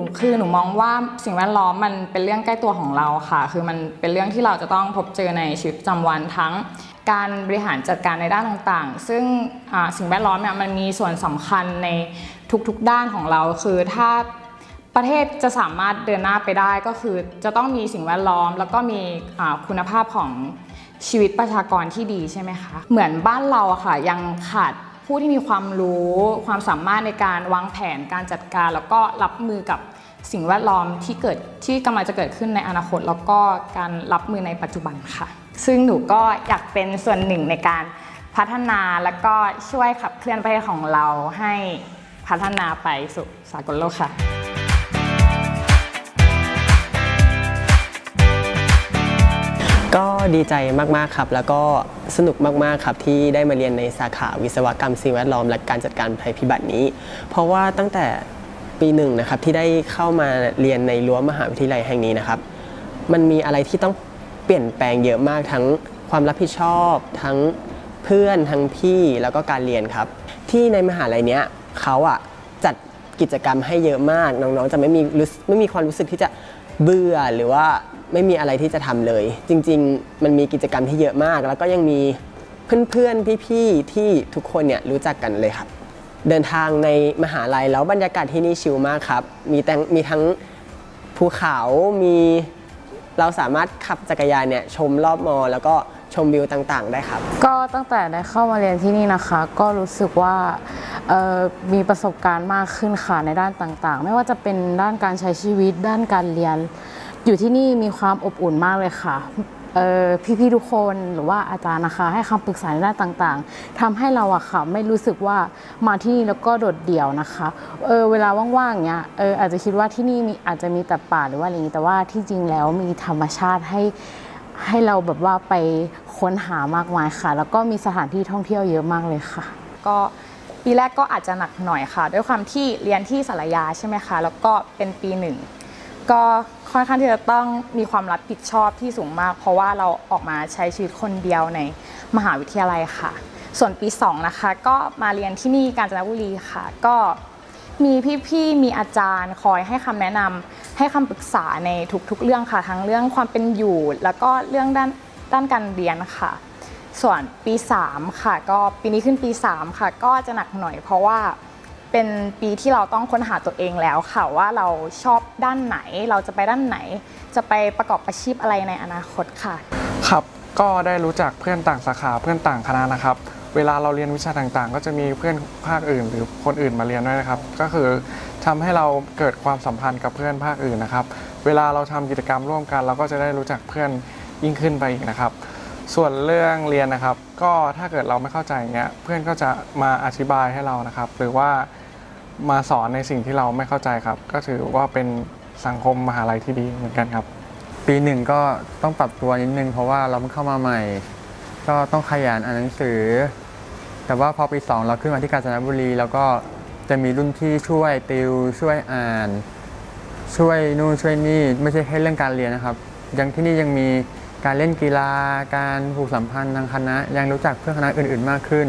นูคือหนูมองว่าสิ่งแวดล้อมมันเป็นเรื่องใกล้ตัวของเราค่ะ คือมันเป็นเรื่องที่เราจะต้องพบเจอในชีวิตประจำวันทั้งการบริหารจัดการในด้านต่างๆ ซึ่งสิ่งแวดล้อมเนี่ยมันมีส่วนสำคัญในทุกๆด้านของเรา คือถ้าประเทศจะสามารถเดินหน้าไปได้ก็คือจะต้องมีสิ่งแวดล้อม แล้วก็มีคุณภาพของชีวิตประชากรที่ดีใช่ไหมคะ เหมือนบ้านเราค่ะยังขาด ผู้ที่มีความรู้ความสามารถในการวางแผนการจัดการ แล้วก็รับมือกับสิ่งแวดล้อมที่เกิดที่กำลังจะเกิดขึ้นในอนาคต แล้วก็การรับมือในปัจจุบันค่ะ ซึ่งหนูก็อยากเป็นส่วนหนึ่งในการพัฒนาแล้วก็ช่วยขับเคลื่อนประเทศของเราให้พัฒนาไปสู่สากลโลกค่ะ ดีใจมาก ๆ ครับ แล้วก็สนุกมาก ๆ ครับ ที่ได้มาเรียนในสาขาวิศวกรรมสิ่งแวดล้อม และการจัดการภัยพิบัตินี้ เพราะว่าตั้งแต่ปีหนึ่งนะครับที่ได้เข้ามาเรียนในรั้วมหาวิทยาลัยแห่งนี้นะครับ มันมีอะไรที่ต้องเปลี่ยนแปลงเยอะมากทั้งความรับผิดชอบ ทั้งเพื่อนทั้งพี่แล้วก็การเรียนครับ ที่ในมหาลัยเนี้ยเขาอะจัดกิจกรรมให้เยอะมากน้องๆ จะไม่มีรู้สึกไม่มีความรู้สึกที่จะ เบื่อหรือว่าไม่มีอะไรที่จะทำเลย จริง ๆ มันมีกิจกรรมที่เยอะมาก แล้วก็ยังมีเพื่อนๆพี่ๆที่ทุกคนเนี่ยรู้จักกันเลยครับ เดินทางในมหาลัยแล้วบรรยากาศที่นี่ชิลมากครับ มีแต่มีทั้งภูเขามีเราสามารถขับจักรยานเนี่ยชมรอบมอ แล้วก็ชมวิวต่างๆ ได้ครับ ก็ตั้งแต่ได้เข้ามาเรียนที่นี่นะคะ ก็รู้สึกว่า มีประสบการณ์มากขึ้นค่ะในด้านต่างๆ ไม่ว่าจะเป็นด้านการใช้ชีวิต ด้านการเรียน อยู่ที่นี่มีความอบอุ่นมากเลยค่ะพี่ๆทุกคนหรือว่าอาจารย์นะคะให้คำปรึกษาในด้านต่างๆทำให้เราอะค่ะไม่รู้สึกว่ามาที่นี่แล้วก็โดดเดี่ยวนะคะเออเวลาว่างๆเนี้ยเอออาจจะคิดว่าที่นี่มีอาจจะมีแต่ป่าหรือว่าอะไรอย่างนี้แต่ว่าที่จริงแล้วมีธรรมชาติให้ให้เราแบบว่าไปค้นหามากมายค่ะ แล้วก็มีสถานที่ท่องเที่ยวเยอะมากเลยค่ะ ก็ ปีแรกก็อาจจะหนักหน่อยค่ะ ด้วยความที่เรียนที่สารยาใช่ไหมคะ แล้วก็เป็นปีหนึ่งก็ค่อนข้างที่จะต้องมีความรับผิดชอบที่สูงมาก เพราะว่าเราออกมาใช้ชีวิตคนเดียวในมหาวิทยาลัยค่ะ ส่วนปี 2 นะคะ ก็มาเรียนที่นี่กาญจนบุรีค่ะ ก็มีพี่ๆ มีอาจารย์คอยให้คำแนะนำให้คำปรึกษาในทุกๆ เรื่องค่ะ ทั้งเรื่องความเป็นอยู่ แล้วก็เรื่องด้านด้านการเรียนค่ะ ส่วนปี 3 ค่ะ ก็ปีนี้ขึ้นปี 3 ค่ะ ก็จะหนักหน่อยเพราะว่าเป็นปีที่เราต้องค้นหาตัวเองแล้วค่ะว่าเราชอบด้านไหนเราจะไปด้านไหน จะไปประกอบอาชีพอะไรในอนาคตค่ะ ครับก็ได้รู้จักเพื่อนต่างสาขาเพื่อนต่างคณะนะครับ เวลาเราเรียนวิชาต่างๆ ก็จะมีเพื่อนภาคอื่น หรือคนอื่นมาเรียนด้วยนะครับ ก็คือทำให้เราเกิดความสัมพันธ์กับเพื่อนภาคอื่นนะครับ เวลาเราทำกิจกรรมร่วมกัน เราก็จะได้รู้จักเพื่อนยิ่งขึ้นไปอีกนะครับ ส่วนเรื่องเรียนนะครับ ก็ถ้าเกิดเราไม่เข้าใจอย่างเงี้ยเพื่อนก็จะมาอธิบายให้เรานะครับ หรือว่ามาสอนในสิ่งที่เราไม่เข้าใจครับ ก็ถือว่าเป็นสังคมมหาลัยที่ดีเหมือนกันครับ ปีหนึ่งก็ต้องปรับตัวนิดนึงเพราะว่าเราเพิ่งเข้ามาใหม่ ก็ต้องขยันอ่านหนังสือ แต่ว่าพอปีสองเราขึ้นมาที่กาญจนบุรี แล้วก็จะมีรุ่นพี่ช่วยติวช่วยอ่าน ช่วยนู่นช่วยนี่ไม่ใช่แค่เรื่องการเรียนนะครับ ยังที่นี่ยังมี การเล่นกีฬา การผูกสัมพันธ์ทางคณะ ยังรู้จักเพื่อนคณะอื่น ๆ มากขึ้น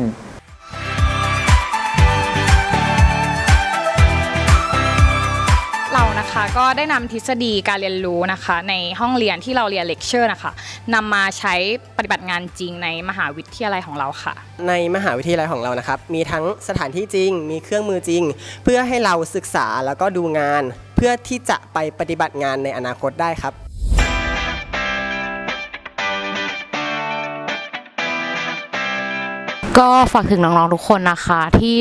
เรานะคะก็ได้นำทฤษฎีการเรียนรู้นะคะ ในห้องเรียนที่เราเรียนเลคเชอร์นะคะนำมาใช้ปฏิบัติงานจริงในมหาวิทยาลัยของเราค่ะ ในมหาวิทยาลัยของเรานะครับ มีทั้งสถานที่จริง มีเครื่องมือจริง เพื่อให้เราศึกษาแล้วก็ดูงาน เพื่อที่จะไปปฏิบัติงานในอนาคตได้ครับ ก็ฝากถึงน้องๆทุกคนนะคะ ที่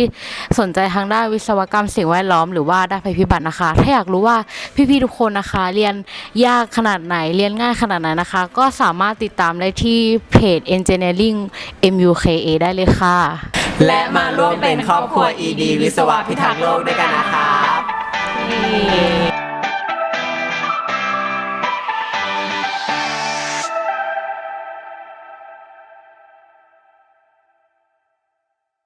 สนใจทางด้านวิศวกรรมสิ่งแวดล้อมหรือว่าด้านภัยพิบัตินะคะ ถ้าอยากรู้ว่าพี่ๆทุกคนนะคะ เรียนยากขนาดไหนเรียนง่ายขนาดไหนนะคะ ก็สามารถติดตามได้ที่เพจ Engineering MUKA ได้เลยค่ะ และมาร่วมเป็นครอบครัว ED วิศวะพิทักษ์โลกด้วยกันนะครับเย้